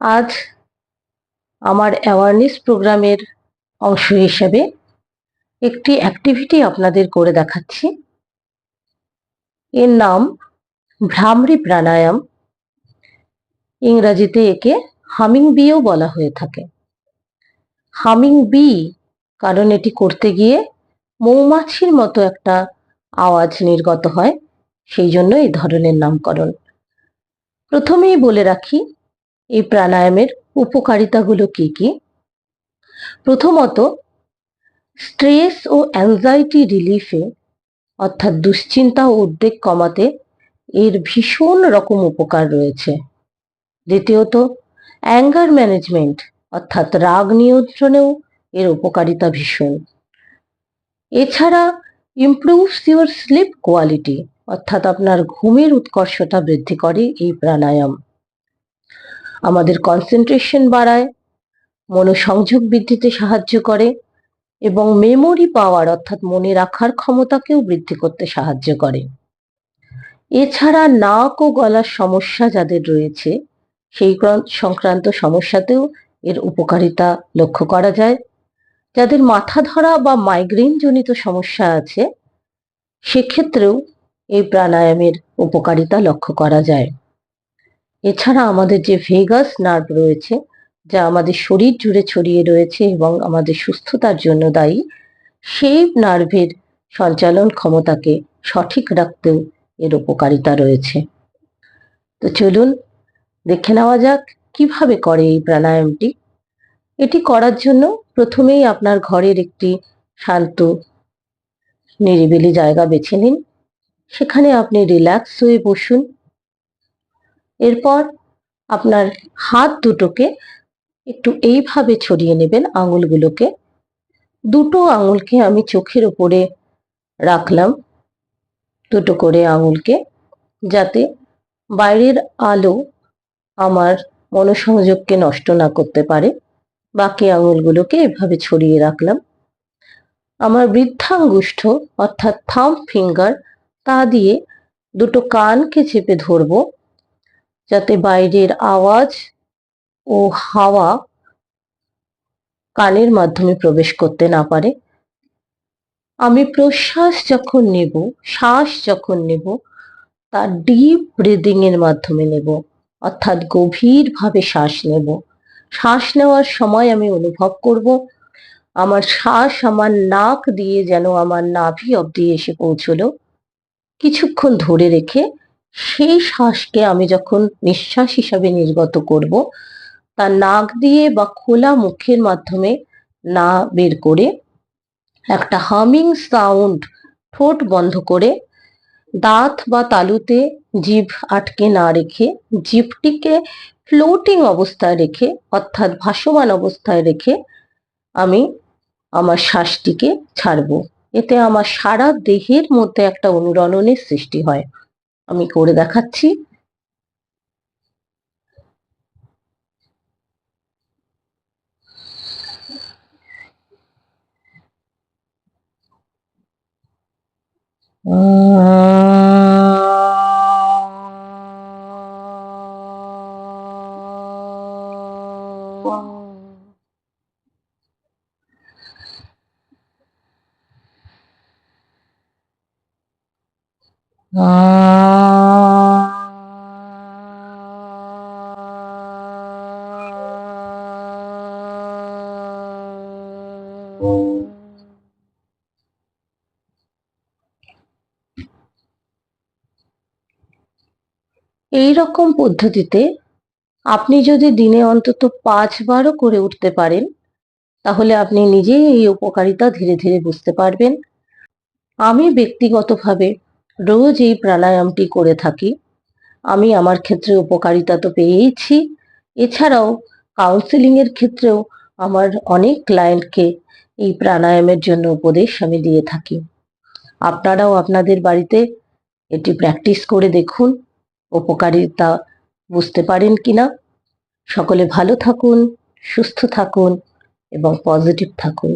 আজ আমার অ্যাওয়ারনেস প্রোগ্রামের অংশ হিসেবে একটি অ্যাক্টিভিটি আপনাদের করে দেখাচ্ছি। এর নাম ভ্রামরি প্রাণায়াম। ইংরাজিতে একে হামিং বিও বলা হয়ে থাকে। হামিং বি কারণ এটি করতে গিয়ে মৌমাছির মতো একটা আওয়াজ নির্গত হয়, সেই জন্য এই ধরনের নামকরণ। প্রথমেই বলে রাখি এই প্রাণায়ামের উপকারিতাগুলো কি কি? প্রথমত, স্ট্রেস ও অ্যাংজাইটি রিলিফে অর্থাৎ দুশ্চিন্তা ও উদ্বেগ কমাতে এর ভীষণ রকম উপকার রয়েছে। দ্বিতীয়ত অ্যাঙ্গার ম্যানেজমেন্ট অর্থাৎ রাগ নিয়ন্ত্রণেও এর উপকারিতা ভীষণ। এছাড়া ইমপ্রুভস ইউর স্লিপ কোয়ালিটি অর্থাৎ আপনার ঘুমের উৎকর্ষতা বৃদ্ধি করে এই প্রাণায়াম। আমাদের কনসেন্ট্রেশন বাড়ায়, মনোসংযোগ বৃদ্ধিতে সাহায্য করে এবং মেমোরি পাওয়ার অর্থাৎ মনে রাখার ক্ষমতাকেও বৃদ্ধি করতে সাহায্য করে। এছাড়া নাক ও গলার সমস্যা যাদের রয়েছে, সেই সংক্রান্ত সমস্যাতেও এর উপকারিতা লক্ষ্য করা যায়। যাদের মাথা ধরা বা মাইগ্রেন জনিত সমস্যা আছে, সেক্ষেত্রেও এই প্রাণায়ামের উপকারিতা লক্ষ্য করা যায়। এছাড়া আমাদের যে ভেগাস নার্ভ রয়েছে, যা আমাদের শরীর জুড়ে ছড়িয়ে রয়েছে এবং আমাদের সুস্থতার জন্য দায়ী, সেই নার্ভের সঞ্চালন ক্ষমতাকে সঠিক রাখতেও এর উপকারিতা রয়েছে। তো চলুন, দেখে নেওয়া যাক কীভাবে করে এই প্রাণায়ামটি। এটি করার জন্য প্রথমেই আপনার ঘরের একটি শান্ত, নিরিবিলি জায়গা বেছে নিন। সেখানে আপনি রিল্যাক্স হয়ে বসুন। এরপর আপনার হাত দুটোকে একটু এইভাবে ছড়িয়ে নেবেন আঙুলগুলোকে। দুটো আঙুলকে আমি চোখের উপরে রাখলাম, দুটো করে আঙুলকে, যাতে বাইরের আলো আমার মনোসংযোগকে নষ্ট না করতে পারে। বাকি আঙুলগুলোকে এভাবে ছড়িয়ে রাখলাম। আমার বৃদ্ধাঙ্গুষ্ঠ অর্থাৎ থাম ফিঙ্গার, তা দিয়ে দুটো কানকে চেপে ধরব। যাতে বাইরের আওয়াজ ও হাওয়া কানের মাধ্যমে প্রবেশ করতে না পারে। আমি প্রশ্বাস যখন নেব, শ্বাস যখন নেব তা ডিপ ব্রিদিং এর মাধ্যমে নেব, অর্থাৎ গভীরভাবে শ্বাস নেব। শ্বাস নেওয়ার সময় আমি অনুভব করব, আমার শ্বাস আমার নাক দিয়ে যেন আমার নাভি অব্দি এসে পৌঁছলো। কিছুক্ষণ ধরে রেখে সেই শ্বাসকে আমি যখন নিঃশ্বাস হিসাবে নির্গত করব, তা নাক দিয়ে বা খোলা মুখের মাধ্যমে না বের করে একটা হামিং সাউন্ড ঠোঁট বন্ধ করে দাঁত বা তালুতে জিভ আটকে না রেখে, জিভটিকে ফ্লোটিং অবস্থায় রেখে, অর্থাৎ ভাসমান অবস্থায় রেখে আমি আমার শ্বাসটিকে ছাড়ব। এতে আমার সারা দেহের মধ্যে একটা অনুরণনের সৃষ্টি হয়। আমি করে দেখাচ্ছি। এই রকম পদ্ধতিতে আপনি যদি দিনে অন্তত পাঁচবারও করে উঠতে পারেন, তাহলে আপনি নিজেই এই উপকারিতা ধীরে ধীরে বুঝতে পারবেন। আমি ব্যক্তিগতভাবে রোজ এই প্রাণায়ামটি করে থাকি। আমি আমার ক্ষেত্রে উপকারিতা তো পেয়েইছি। এছাড়াও কাউন্সিলিং এর ক্ষেত্রেও আমার অনেক ক্লায়েন্টকে এই প্রাণায়ামের জন্য উপদেশ আমি দিয়ে থাকি। আপনারাও আপনাদের বাড়িতে এটি প্র্যাকটিস করে দেখুন। উপকারিতা বুঝতে পারেন কিনা? সকলে ভালো থাকুন, সুস্থ থাকুন এবং পজিটিভ থাকুন।